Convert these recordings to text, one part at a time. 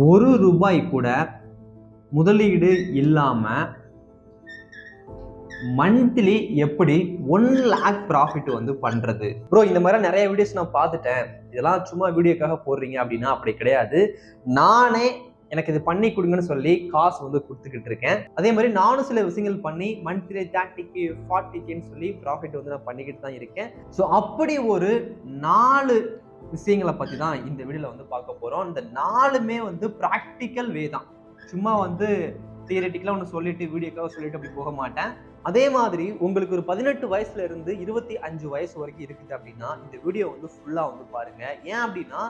ஒரு ரூபாய் கூட முதலீடு இல்லாமல் மந்த்லி எப்படி ஒன் லேக் ப்ராஃபிட் வந்து பண்ணுறது ப்ரோ இந்த மாதிரி நிறைய வீடியோஸ் நான் பார்த்துட்டேன். இதெல்லாம் சும்மா வீடியோக்காக போடுறீங்க அப்படின்னா அப்படி கிடையாது. நானே எனக்கு இது பண்ணி கொடுங்கன்னு சொல்லி காசு வந்து கொடுத்துக்கிட்டு இருக்கேன். அதே மாதிரி நானும் சில விஷயங்கள் பண்ணி மந்த்லி தேர்ட்டிக்கு ஃபார்ட்டிக்குன்னு சொல்லி ப்ராஃபிட் வந்து நான் பண்ணிக்கிட்டு தான் இருக்கேன். ஸோ அப்படி ஒரு நாலு விஷயங்களை பற்றி தான் இந்த வீடியோவில் வந்து பார்க்க போகிறோம் இந்த நாலுமே வந்து ப்ராக்டிக்கல் வே தான். சும்மா வந்து தியரட்டிக்கலாக ஒன்று சொல்லிட்டு வீடியோக்காக சொல்லிட்டு அப்படி போக மாட்டேன். அதே மாதிரி உங்களுக்கு ஒரு பதினெட்டு வயசுல இருந்து இருபத்தி அஞ்சு வயசு வரைக்கும் இருக்குது அப்படின்னா இந்த வீடியோ வந்து ஃபுல்லாக வந்து பாருங்க. ஏன் அப்படின்னா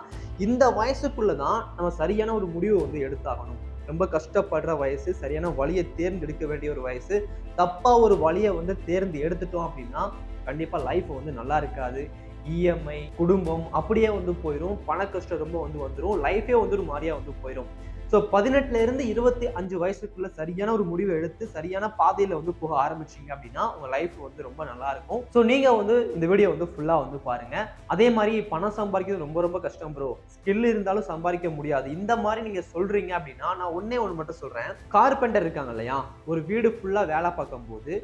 இந்த வயசுக்குள்ள தான் நம்ம சரியான ஒரு முடிவு வந்து எடுத்தாகணும். ரொம்ப கஷ்டப்படுற வயசு சரியான வழியை தேர்ந்தெடுக்க வேண்டிய ஒரு வயசு தப்பாக ஒரு வழியை வந்து தேர்ந்து எடுத்துட்டோம் அப்படின்னா கண்டிப்பாக லைஃப் வந்து நல்லா இருக்காது. இஎம்ஐ குடும்பம் அப்படியே வந்து போயிடும் பண கஷ்டம் ரொம்ப வந்து வந்துடும் லைஃபே வந்து ஒரு மாதிரியா வந்து போயிடும் ஸோ பதினெட்டுல இருந்து இருபத்தி அஞ்சு வயசுக்குள்ள சரியான ஒரு முடிவை எடுத்து சரியான பாதையில வந்து போக ஆரம்பிச்சீங்க அப்படின்னா உங்க லைஃப் வந்து ரொம்ப நல்லா இருக்கும். ஸோ நீங்க வந்து இந்த வீடியோ வந்து ஃபுல்லா வந்து பாருங்க. அதே மாதிரி பணம் சம்பாதிக்கிறது ரொம்ப ரொம்ப கஷ்டம் ப்ரோ ஸ்கில் இருந்தாலும் சம்பாதிக்க முடியாது. இந்த மாதிரி நீங்க சொல்றீங்க அப்படின்னா நான் ஒன்னே ஒன்று மட்டும் சொல்றேன். கார்பெண்டர் இருக்காங்க இல்லையா? ஒரு வீடு ஃபுல்லா வேலை பார்க்கும்போது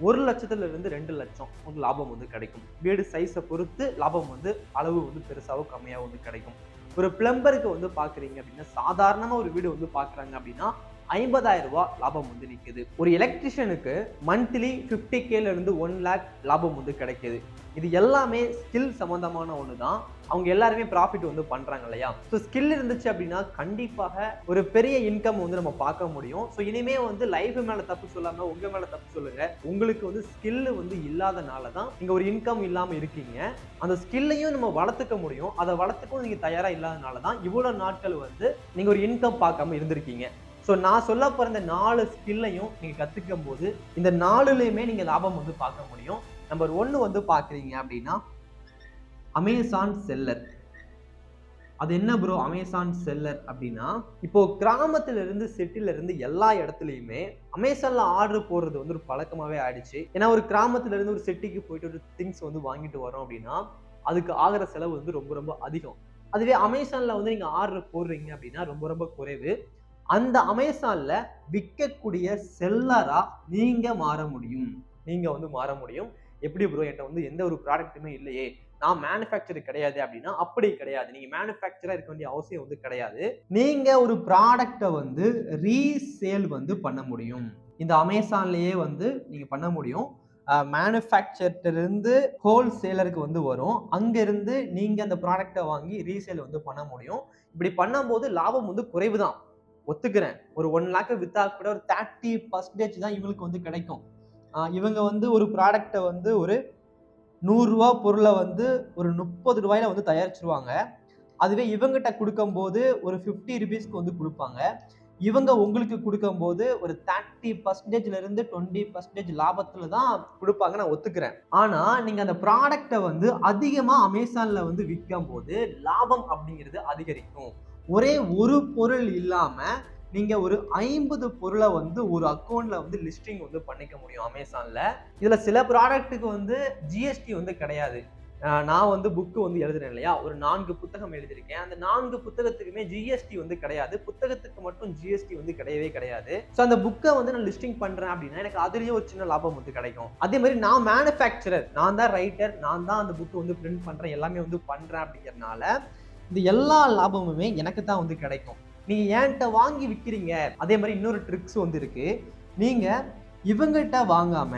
ஒரு லட்சத்துல இருந்து ரெண்டு லட்சம் வந்து லாபம் வந்து கிடைக்கும். வீடு சைஸை பொறுத்து லாபம் வந்து அளவு வந்து பெருசாகவும் கம்மியாகவும் வந்து கிடைக்கும். ஒரு பிளம்பருக்கு வந்து பாக்குறீங்க அப்படின்னா சாதாரணமா ஒரு வீடு வந்து பாக்குறாங்க அப்படின்னா ஐம்பதாயிரம் ரூபா லாபம் வந்து நிற்குது ஒரு எலக்ட்ரிஷியனுக்கு மந்த்லி ஃபிஃப்டி கேல இருந்து ஒன் லேக் லாபம் வந்து கிடைக்குது. இது எல்லாமே ஸ்கில் சம்பந்தமான ஒன்று தான் அவங்க எல்லாருமே ப்ராஃபிட் வந்து பண்ணுறாங்க இல்லையா? ஸோ ஸ்கில் இருந்துச்சு அப்படின்னா கண்டிப்பாக ஒரு பெரிய இன்கம் வந்து நம்ம பார்க்க முடியும். ஸோ இனிமே வந்து லைஃப் மேலே தப்பு சொல்லாமல் உங்கள் மேலே தப்பு சொல்லுங்க. உங்களுக்கு வந்து ஸ்கில் வந்து இல்லாதனால தான் நீங்கள் ஒரு இன்கம் இல்லாமல் இருக்கீங்க. அந்த ஸ்கில்லையும் நம்ம வளர்த்துக்க முடியும். அதை வளர்த்துக்கும் நீங்கள் தயாராக இல்லாதனால தான் இவ்வளோ நாட்கள் வந்து நீங்கள் ஒரு இன்கம் பார்க்காம இருந்திருக்கீங்க. ஸோ நான் சொல்ல போகிற இந்த நாலு ஸ்கில்லையும் நீங்கள் கற்றுக்கும் போது இந்த நாலுலேயுமே நீங்கள் லாபம் வந்து பார்க்க முடியும். நம்பர் ஒன்று வந்து பார்க்குறீங்க அப்படின்னா அமேசான் செல்லர் அது என்ன ப்ரோ அமேசான் செல்லர் அப்படின்னா இப்போ கிராமத்துல இருந்து சிட்டில இருந்து எல்லா இடத்துலையுமே அமேசான்ல ஆர்டர் போடுறது வந்து ஒரு பழக்கமாவே ஆயிடுச்சு. ஏன்னா ஒரு கிராமத்துல இருந்து ஒரு சிட்டிக்கு போயிட்டு ஒரு திங்ஸ் வந்து வாங்கிட்டு வரோம் அப்படின்னா அதுக்கு ஆகிற செலவு வந்து ரொம்ப ரொம்ப அதிகம். அதுவே அமேசான்ல வந்து நீங்க ஆர்டர் போடுறீங்க அப்படின்னா ரொம்ப ரொம்ப குறைவு. அந்த அமேசான்ல விற்கக்கூடிய செல்லரா நீங்க மாற முடியும். நீங்க வந்து மாற முடியும். எப்படி ப்ரோ என்கிட்ட வந்து எந்த ஒரு ப்ராடக்ட்டுமே இல்லையே. நான் மேனுஃபேக்சர் கிடையாது அப்படின்னா அப்படி கிடையாது. நீங்க மேனுஃபேக்சரா இருக்க வேண்டிய அவசியம் வந்து கிடையாது. நீங்க ஒரு ப்ராடக்டை வந்து ரீசேல் வந்து பண்ண முடியும். இந்த அமேசான்லயே வந்து நீங்க பண்ண முடியும். மேனுஃபேக்சர்லேருந்து ஹோல்சேலருக்கு வந்து வரும். அங்கேருந்து நீங்கள் அந்த ப்ராடக்டை வாங்கி ரீசேல் வந்து பண்ண முடியும். இப்படி பண்ணும்போது லாபம் வந்து குறைவு தான் ஒத்துக்கிறேன். ஒரு ஒன் லேக் வித்தா கூட ஒரு தேர்ட்டி பர்சன்டேஜ் தான் இவங்களுக்கு வந்து கிடைக்கும். இவங்க வந்து ஒரு ப்ராடக்டை வந்து ஒரு நூறுரூவா பொருளை வந்து ஒரு முப்பது ரூபாயில வந்து தயாரிச்சிருவாங்க. அதுவே இவங்ககிட்ட கொடுக்கும்போது ஒரு ஃபிஃப்டி ருபீஸ்க்கு வந்து கொடுப்பாங்க. இவங்க உங்களுக்கு கொடுக்கும்போது ஒரு தேர்ட்டி பர்சன்டேஜ்லேருந்து டுவெண்ட்டி பர்சன்டேஜ் லாபத்தில் தான் கொடுப்பாங்க நான் ஒத்துக்கிறேன். ஆனால் நீங்கள் அந்த ப்ராடக்டை வந்து அதிகமாக அமேசானில் வந்து விற்கும் போது லாபம் அப்படிங்கிறது அதிகரிக்கும். ஒரே ஒரு பொருள் இல்லாமல் நீங்கள் ஒரு ஐம்பது பொருளை வந்து ஒரு அக்கௌண்ட்டில் வந்து லிஸ்டிங் வந்து பண்ணிக்க முடியும் அமேசானில் இதில் சில ப்ராடக்ட்டுக்கு வந்து ஜிஎஸ்டி வந்து கிடையாது. நான் வந்து புக்கு வந்து எழுதுறேன் இல்லையா? ஒரு நான்கு புத்தகம் எழுதியிருக்கேன். அந்த நான்கு புத்தகத்துக்குமே ஜிஎஸ்டி வந்து கிடையாது. புத்தகத்துக்கு மட்டும் ஜிஎஸ்டி வந்து கிடையவே கிடையாது. ஸோ அந்த புக்கை வந்து நான் லிஸ்டிங் பண்ணுறேன் அப்படின்னா எனக்கு அதுலேயும் ஒரு சின்ன லாபம் வந்து கிடைக்கும். அதே மாதிரி நான் மேனுஃபேக்சரர் நான் தான் ரைட்டர் நான் தான் அந்த புக்கு வந்து பிரிண்ட் பண்ணுறேன் எல்லாமே வந்து பண்ணுறேன் அப்படிங்கிறனால இந்த எல்லா லாபமுமே எனக்கு தான் வந்து கிடைக்கும். நீங்க என்கிட்ட வாங்கி விற்கிறீங்க அதே மாதிரி இன்னொரு ட்ரிக்ஸ் வந்து இருக்கு. நீங்க இவங்ககிட்ட வாங்காம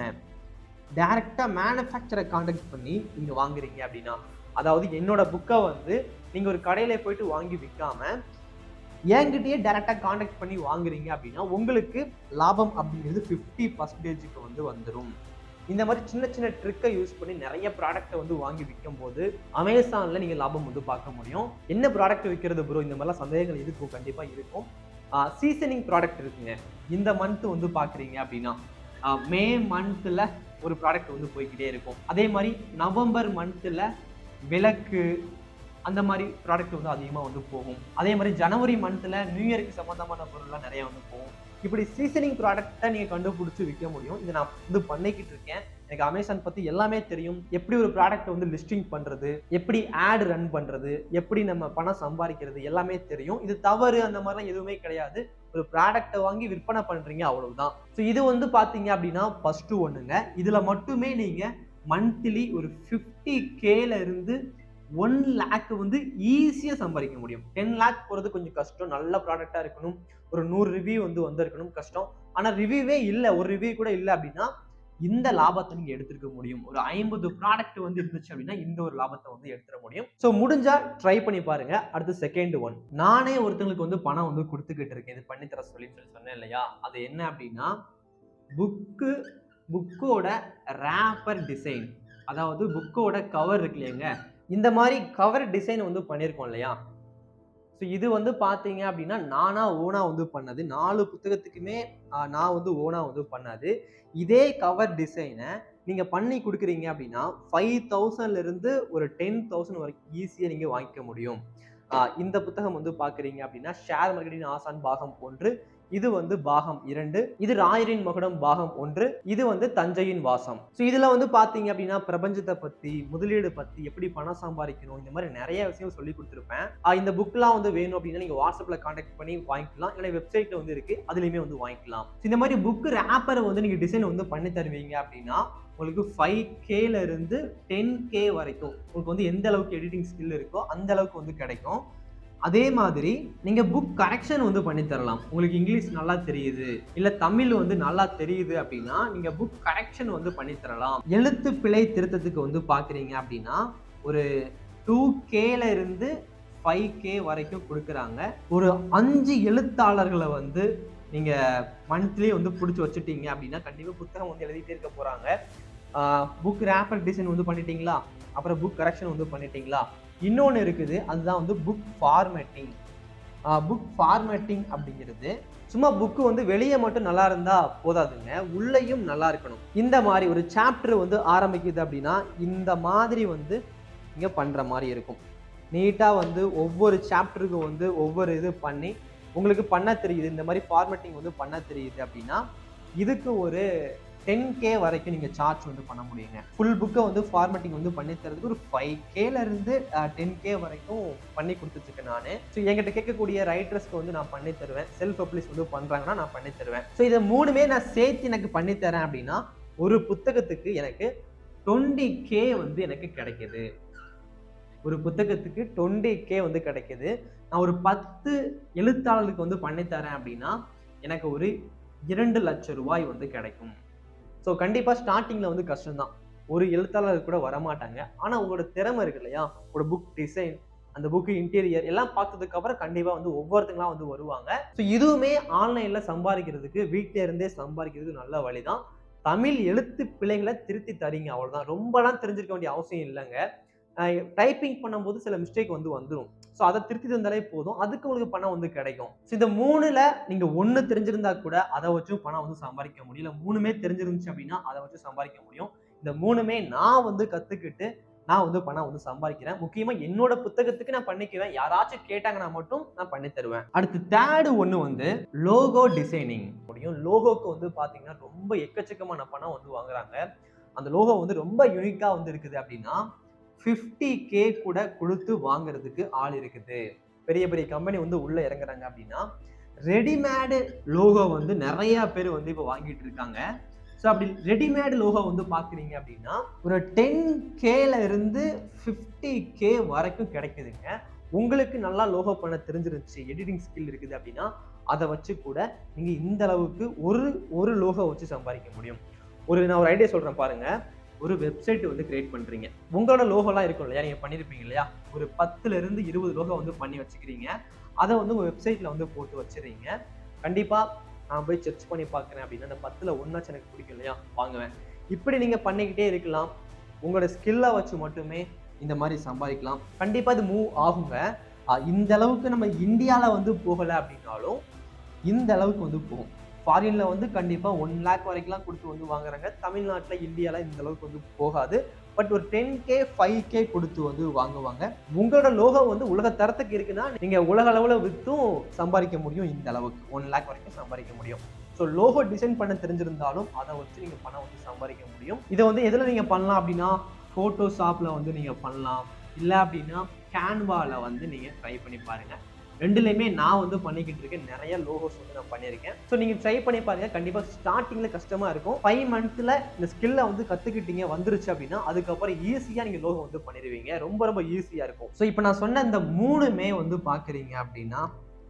டைரக்டா மேனுஃபேக்சரை கான்டாக்ட் பண்ணி நீங்க வாங்குறீங்க அப்படின்னா அதாவது என்னோட புக்கை வந்து நீங்க ஒரு கடையில போயிட்டு வாங்கி விற்காம என்கிட்டயே டைரக்டா கான்டாக்ட் பண்ணி வாங்குறீங்க அப்படின்னா உங்களுக்கு லாபம் அப்படிங்கிறது ஃபிஃப்டி பர்சன்டேஜுக்கு வந்து வந்துடும் இந்த மாதிரி சின்ன சின்ன ட்ரிக்கை யூஸ் பண்ணி நிறைய ப்ராடக்ட்டை வந்து வாங்கி விற்கும் போது அமேசானில் நீங்கள் லாபம் வந்து பார்க்க முடியும். என்ன ப்ராடக்ட் விற்கிறது ப்ரோ இந்த மாதிரிலாம் சந்தேகங்கள் இருக்கும் கண்டிப்பாக இருக்கும். சீசனிங் ப்ராடக்ட் இருக்குங்க. இந்த மந்த் வந்து பார்க்குறீங்க அப்படின்னா மே மந்த்தில் ஒரு ப்ராடக்ட் வந்து போய்கிட்டே இருக்கும். அதே மாதிரி நவம்பர் மந்த்தில் விளக்கு அந்த மாதிரி ப்ராடக்ட் வந்து அதிகமாக வந்து போகும். அதே மாதிரி ஜனவரி மந்த்தில் நியூ இயருக்கு சம்மந்தமான பொருள்லாம் நிறைய வந்து போகும். இப்படி சீசனிங் ப்ராடக்ட்டை நீங்கள் கண்டுபிடிச்சி விற்க முடியும். இதை நான் வந்து பண்ணிக்கிட்டு இருக்கேன். எனக்கு அமேசான் பற்றி எல்லாமே தெரியும். எப்படி ஒரு ப்ராடக்ட் வந்து லிஸ்டிங் பண்ணுறது எப்படி ஆட் ரன் பண்ணுறது எப்படி நம்ம பணம் சம்பாதிக்கிறது எல்லாமே தெரியும். இது தவறு அந்த மாதிரிலாம் எதுவுமே கிடையாது. ஒரு ப்ராடக்ட்டை வாங்கி விற்பனை பண்ணுறீங்க அவ்வளவுதான். ஸோ இது வந்து பார்த்தீங்க அப்படின்னா ஃபஸ்ட்டு ஒன்றுங்க இதில் மட்டுமே நீங்கள் மந்த்லி ஒரு ஃபிஃப்டி கேல இருந்து ஒன் லேக் வந்து ஈஸியாக சம்பாதிக்க முடியும். டென் லேக் போகிறது கொஞ்சம் கஷ்டம். நல்ல ப்ராடக்டாக இருக்கணும். ஒரு நூறு ரிவ்யூ வந்து வந்திருக்கணும் கஷ்டம். ஆனால் ரிவ்யூவே இல்லை. ஒரு ரிவ்யூ கூட இல்லை அப்படின்னா இந்த லாபத்தை நீங்கள் எடுத்துருக்க முடியும். ஒரு ஐம்பது ப்ராடக்ட் வந்து இருந்துச்சு அப்படின்னா இந்த ஒரு லாபத்தை வந்து எடுத்துட முடியும். ஸோ முடிஞ்சா ட்ரை பண்ணி பாருங்க. அடுத்து செகண்ட் ஒன் நானே ஒருத்தங்களுக்கு வந்து பணம் வந்து கொடுத்துக்கிட்டு இருக்கேன். இது பண்ணி தர சொல்லி சொல்லி சொன்னேன் இல்லையா? அது என்ன அப்படின்னா புக்கு புக்கோட ரேப்பர் டிசைன் அதாவது புக்கோட கவர் இருக்கு இல்லையாங்க? இந்த மாதிரி கவர் டிசைன் வந்து பண்ணியிருக்கோம் இல்லையா? ஸோ இது வந்து பார்த்தீங்க அப்படின்னா நானா ஓனா வந்து பண்ணது. நாலு புத்தகத்துக்குமே நான் வந்து ஓனா வந்து பண்ணது. இதே கவர் டிசைனை நீங்கள் பண்ணி கொடுக்குறீங்க அப்படின்னா ஃபைவ் தௌசண்ட்லேருந்து ஒரு டென் தௌசண்ட் வரைக்கும் ஈஸியாக நீங்கள் வாங்கிக்க முடியும். இந்த புத்தகம் வந்து பார்க்குறீங்க அப்படின்னா ஷேர் மார்க்கெட்டின் ஆசான் பாகம் போன்று இது வந்து பாகம் இரண்டு இது ராயரின் மகுடம் பாகம் ஒன்று இது வந்து தஞ்சையின் வாசம். ஸோ இதில் வந்து பார்த்தீங்க அப்படின்னா பிரபஞ்சத்தை பற்றி முதலீடு பற்றி எப்படி பணம் சம்பாதிக்கணும் இந்த மாதிரி நிறைய விஷயம் சொல்லி கொடுத்துருப்பேன். இந்த புக்லாம் வந்து வேணும் அப்படின்னா நீங்கள் வாட்ஸ்அப்பில் காண்டாக்ட் பண்ணி வாங்கிக்கலாம். இல்லை வெப்சைட்டில் வந்து இருக்கு. அதுலேயுமே வந்து வாங்கிக்கலாம். இந்த மாதிரி புக்கு ரேப்பரை வந்து நீங்கள் டிசைன் வந்து பண்ணி தருவீங்க அப்படின்னா உங்களுக்கு ஃபைவ் கேல இருந்து டென் கே வரைக்கும் உங்களுக்கு வந்து எந்த அளவுக்கு எடிட்டிங் ஸ்கில் இருக்கோ அந்த அளவுக்கு வந்து கிடைக்கும். அதே மாதிரி நீங்கள் புக் கரெக்ஷன் வந்து பண்ணி தரலாம். உங்களுக்கு இங்கிலீஷ் நல்லா தெரியுது இல்லை தமிழ் வந்து நல்லா தெரியுது அப்படின்னா நீங்கள் புக் கரெக்ஷன் வந்து பண்ணி தரலாம். எழுத்து பிழை திருத்தத்துக்கு வந்து பார்க்குறீங்க அப்படின்னா ஒரு டூ கேல இருந்து ஃபைவ் கே வரைக்கும் கொடுக்குறாங்க. ஒரு அஞ்சு எழுத்தாளர்களை வந்து நீங்கள் மந்த்லி வந்து பிடிச்சி வச்சுட்டீங்க அப்படின்னா கண்டிப்பாக புத்தகம் வந்து எழுதிட்டே இருக்க போகிறாங்க புக் ரேப்பர் டிசைன் வந்து பண்ணிட்டீங்களா? அப்புறம் புக் கரெக்ஷன் வந்து பண்ணிட்டீங்களா? இன்னொன்று இருக்குது அதுதான் வந்து புக் ஃபார்மேட்டிங் புக் ஃபார்மேட்டிங் அப்படிங்கிறது சும்மா புக்கு வந்து வெளியே மட்டும் நல்லா இருந்தால் போதாதுங்க உள்ளேயும் நல்லா இருக்கணும். இந்த மாதிரி ஒரு சாப்டர் வந்து ஆரம்பிக்குது அப்படின்னா இந்த மாதிரி வந்து இங்கே பண்ணுற மாதிரி இருக்கும். நீட்டாக வந்து ஒவ்வொரு சாப்டருக்கும் வந்து ஒவ்வொரு இது பண்ணி உங்களுக்கு பண்ண தெரியுது இந்த மாதிரி ஃபார்மேட்டிங் வந்து பண்ண தெரியுது அப்படின்னா இதுக்கு ஒரு டென் கே வரைக்கும் நீங்கள் சார்ஜ் வந்து பண்ண முடியுங்க. ஃபுல் புக்கை வந்து ஃபார்மேட்டிங் வந்து பண்ணி தரதுக்கு ஒரு ஃபைவ் கேலேருந்து டென் கே வரைக்கும் பண்ணி கொடுத்துட்ருக்கேன் நான். ஸோ என்கிட்ட கேட்கக்கூடிய ரைட்டர்ஸ்க்கு வந்து நான் பண்ணி தருவேன். செல்ஃப் அப்ளிஸ் வந்து பண்ணுறாங்கன்னா நான் பண்ணி தருவேன். ஸோ இதை மூணுமே நான் சேர்த்து எனக்கு பண்ணி தரேன் அப்படின்னா ஒரு புத்தகத்துக்கு எனக்கு டுவெண்ட்டி கே வந்து எனக்கு கிடைக்கிது. ஒரு புத்தகத்துக்கு டுவெண்ட்டி கே வந்து கிடைக்கிது. நான் ஒரு பத்து எழுத்தாளர்களுக்கு வந்து பண்ணி தரேன் அப்படின்னா எனக்கு ஒரு இரண்டு லட்சம் ரூபாய் வந்து கிடைக்கும். ஸோ கண்டிப்பாக ஸ்டார்டிங்கில் வந்து கஷ்டம்தான். ஒரு எழுத்தாளர் கூட வரமாட்டாங்க. ஆனால் உங்களோட திறமை இருக்கு இல்லையா? உங்களோட புக் டிசைன் அந்த புக்கு இன்டீரியர் எல்லாம் பார்த்ததுக்கு அப்புறம் கண்டிப்பாக வந்து ஒவ்வொருத்தங்களாம் வந்து வருவாங்க. ஸோ இதுவுமே ஆன்லைனில் சம்பாதிக்கிறதுக்கு வீட்டில இருந்தே சம்பாதிக்கிறதுக்கு நல்ல வழி தான் தமிழ் எழுத்து பிள்ளைங்களை திருத்தி தரீங்க அவ்வளோதான் ரொம்பலாம் தெரிஞ்சிருக்க வேண்டிய அவசியம் இல்லைங்க. டைப்பிங் பண்ணும்போது சில மிஸ்டேக் வந்து வந்துடும் ஸோ அதை திருத்தி தந்தாலே போதும். அதுக்கு உங்களுக்கு பணம் வந்து கிடைக்கும். ஸோ இந்த மூணுல நீங்க ஒன்று தெரிஞ்சிருந்தா கூட அதை வச்சும் பணம் வந்து சம்பாதிக்க முடியல மூணுமே தெரிஞ்சிருந்துச்சு அப்படின்னா அதை வச்சு சம்பாதிக்க முடியும். இந்த மூணுமே நான் வந்து கத்துக்கிட்டு நான் வந்து பணம் வந்து சம்பாதிக்கிறேன். முக்கியமா என்னோட புத்தகத்துக்கு நான் பண்ணிக்குவேன். யாராச்சும் கேட்டாங்கன்னா மட்டும் நான் பண்ணி தருவேன். அடுத்து தேர்டு ஒன்று வந்து லோகோ டிசைனிங் முடியும் லோகோக்கு வந்து பாத்தீங்கன்னா ரொம்ப எக்கச்சக்கமான பணம் வந்து வாங்குறாங்க. அந்த லோகோ வந்து ரொம்ப யூனிக்காக வந்து இருக்குது அப்படின்னா ஃபிஃப்டி கே கூட கொடுத்து வாங்குறதுக்கு ஆள் இருக்குது. பெரிய பெரிய கம்பெனி வந்து உள்ள இறங்குறாங்க அப்படின்னா ரெடிமேடு லோகோ வந்து நிறைய பேர் வந்து இப்போ வாங்கிட்டு இருக்காங்க. ஸோ அப்படி ரெடிமேடு லோகோ வந்து பார்க்குறீங்க அப்படின்னா ஒரு டென் கேல இருந்து ஃபிஃப்டி கே வரைக்கும் கிடைக்குதுங்க. உங்களுக்கு நல்லா லோகோ பண்ண தெரிஞ்சிருந்துச்சு எடிட்டிங் ஸ்கில் இருக்குது அப்படின்னா அதை வச்சு கூட நீங்கள் இந்த அளவுக்கு ஒரு ஒரு லோகோ வச்சு சம்பாதிக்க முடியும். ஒரு நான் ஒரு ஐடியா சொல்கிறேன் பாருங்கள் ஒரு வெப்சைட் வந்து கிரியேட் பண்றீங்க. உங்களோட லோகோலாம் இருக்கும் இல்லையா? நீங்க பண்ணிருப்பீங்க இல்லையா? ஒரு பத்துல இருந்து இருபது லோகோ வந்து பண்ணி வச்சுக்கிறீங்க. அதை வந்து உங்க வெப்சைட்ல வந்து போட்டு வச்சிடுறீங்க. கண்டிப்பா நான் போய் செக் பண்ணி பார்க்குறேன் அப்படின்னா அந்த பத்துல ஒன்றாச்சும் எனக்கு பிடிக்கும் இல்லையா? வாங்குவேன். இப்படி நீங்க பண்ணிக்கிட்டே இருக்கலாம். உங்களோட ஸ்கில்லை வச்சு மட்டுமே இந்த மாதிரி சம்பாதிக்கலாம். கண்டிப்பா இது மூவ் ஆகுங்க. இந்த அளவுக்கு நம்ம இந்தியாவில் வந்து போகலை அப்படின்னாலும் இந்த அளவுக்கு வந்து போகும். ஃபாரினில் வந்து கண்டிப்பாக ஒன் லேக் வரைக்கும்லாம் கொடுத்து வந்து வாங்குறாங்க. தமிழ்நாட்டில் இந்தியாவில் இந்த அளவுக்கு வந்து போகாது. பட் ஒரு டென் கே ஃபைவ் கே கொடுத்து வந்து வாங்குவாங்க. உங்களோட லோகோ வந்து உலக தரத்துக்கு இருக்குன்னா நீங்கள் உலக அளவில் விற்றும் சம்பாதிக்க முடியும் இந்த அளவுக்கு. ஒன் லேக் வரைக்கும் சம்பாதிக்க முடியும். ஸோ லோகோ டிசைன் பண்ண தெரிஞ்சிருந்தாலும் அதை வச்சு நீங்கள் பணம் வந்து சம்பாதிக்க முடியும். இதை வந்து எதில் நீங்கள் பண்ணலாம் அப்படின்னா ஃபோட்டோ ஷாப்பில் வந்து நீங்கள் பண்ணலாம். இல்லை அப்படின்னா கேன்வாவில் வந்து நீங்கள் ட்ரை பண்ணி பாருங்கள் ரெண்டுலேயுமே நான் வந்து பண்ணிக்கிட்டு இருக்கேன். நிறைய லோகோஸ் வந்து நான் பண்ணியிருக்கேன். ஸோ நீங்கள் ட்ரை பண்ணி பாருங்க. கண்டிப்பாக ஸ்டார்டிங்கில் கஷ்டமாக இருக்கும். ஃபைவ் மந்த்தில் இந்த ஸ்கில்லை வந்து கற்றுக்கிட்டீங்க வந்துருச்சு அப்படின்னா அதுக்கப்புறம் ஈஸியாக நீங்கள் லோகோ வந்து பண்ணிடுவீங்க ரொம்ப ரொம்ப ஈஸியாக இருக்கும். ஸோ இப்போ நான் சொன்ன இந்த மூணுமே வந்து பார்க்குறீங்க அப்படின்னா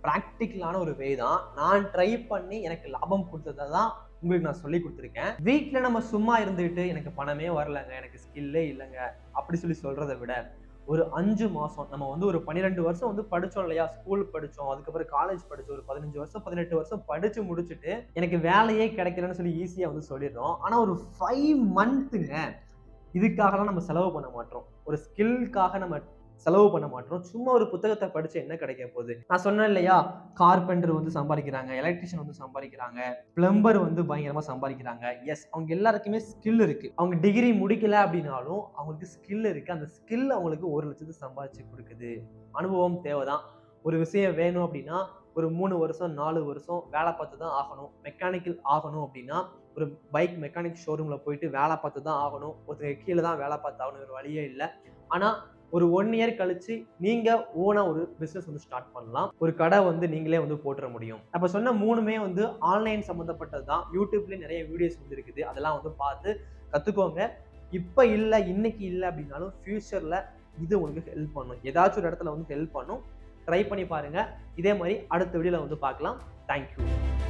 ப்ராக்டிக்கலான ஒரு வே தான். நான் ட்ரை பண்ணி எனக்கு லாபம் கொடுத்ததை தான் உங்களுக்கு நான் சொல்லி கொடுத்துருக்கேன். வீட்டில் நம்ம சும்மா இருந்துக்கிட்டு எனக்கு பணமே வரலங்க எனக்கு ஸ்கில்லே இல்லைங்க அப்படி சொல்லி சொல்கிறத விட ஒரு அஞ்சு மாதம் நம்ம வந்து ஒரு பன்னிரெண்டு வருஷம் வந்து படித்தோம் இல்லையா? ஸ்கூல் படித்தோம் அதுக்கப்புறம் காலேஜ் படித்தோம் ஒரு பதினஞ்சு வருஷம் பதினெட்டு வருஷம் படித்து முடிச்சுட்டு எனக்கு வேலையே கிடைக்கலன்னு சொல்லி ஈஸியாக வந்து சொல்லிடுறோம். ஆனால் ஒரு ஃபைவ் மந்த்துங்க இதுக்காகலாம் நம்ம செலவு பண்ண மாட்டோம். ஒரு ஸ்கில்காக நம்ம செலவு பண்ண மாட்டோம். சும்மா ஒரு புத்தகத்தை படிச்சு என்ன கிடைக்க போகுது? நான் சொன்னேன் இல்லையா? கார்பெண்டர் வந்து சம்பாதிக்கிறாங்க எலக்ட்ரிஷியன் வந்து சம்பாதிக்கிறாங்க பிளம்பர் வந்து பயங்கரமா சம்பாதிக்கிறாங்க. எஸ் அவங்க எல்லாருக்குமே ஸ்கில் இருக்கு. அவங்க டிகிரி முடிக்கல அப்படின்னாலும் அவங்களுக்கு ஸ்கில் இருக்கு. அந்த ஸ்கில் அவங்களுக்கு ஒரு லட்சத்தை சம்பாதிச்சு கொடுக்குது. அனுபவம் தேவைதான். ஒரு விஷயம் வேணும் அப்படின்னா ஒரு மூணு வருஷம் நாலு வருஷம் வேலை பார்த்து தான் ஆகணும். மெக்கானிக்கல் ஆகணும் அப்படின்னா ஒரு பைக் மெக்கானிக் ஷோரூமில் போயிட்டு வேலை பார்த்து தான் ஆகணும். ஒருத்தர் கீழே தான் வேலை பார்த்து ஆகணும். ஒரு வழியே இல்லை. ஆனால் ஒரு ஒன் இயர் கழிச்சு நீங்க ஓனாக ஒரு பிசினஸ் வந்து ஸ்டார்ட் பண்ணலாம். ஒரு கடை வந்து நீங்களே வந்து போட்டுற முடியும். அப்ப சொன்ன மூணுமே வந்து ஆன்லைன் சம்மந்தப்பட்டது தான் யூடியூப்லேயே நிறைய வீடியோஸ் வந்து இருக்குது. அதெல்லாம் வந்து பார்த்து கத்துக்கோங்க. இப்போ இல்லை இன்னைக்கு இல்லை அப்படின்னாலும் ஃபியூச்சர்ல இது உங்களுக்கு ஹெல்ப் பண்ணும். ஏதாச்சும் ஒரு இடத்துல வந்து ஹெல்ப் பண்ணும். ட்ரை பண்ணி பாருங்க. இதே மாதிரி அடுத்த வீடியோல வந்து பார்க்கலாம். தேங்க்யூ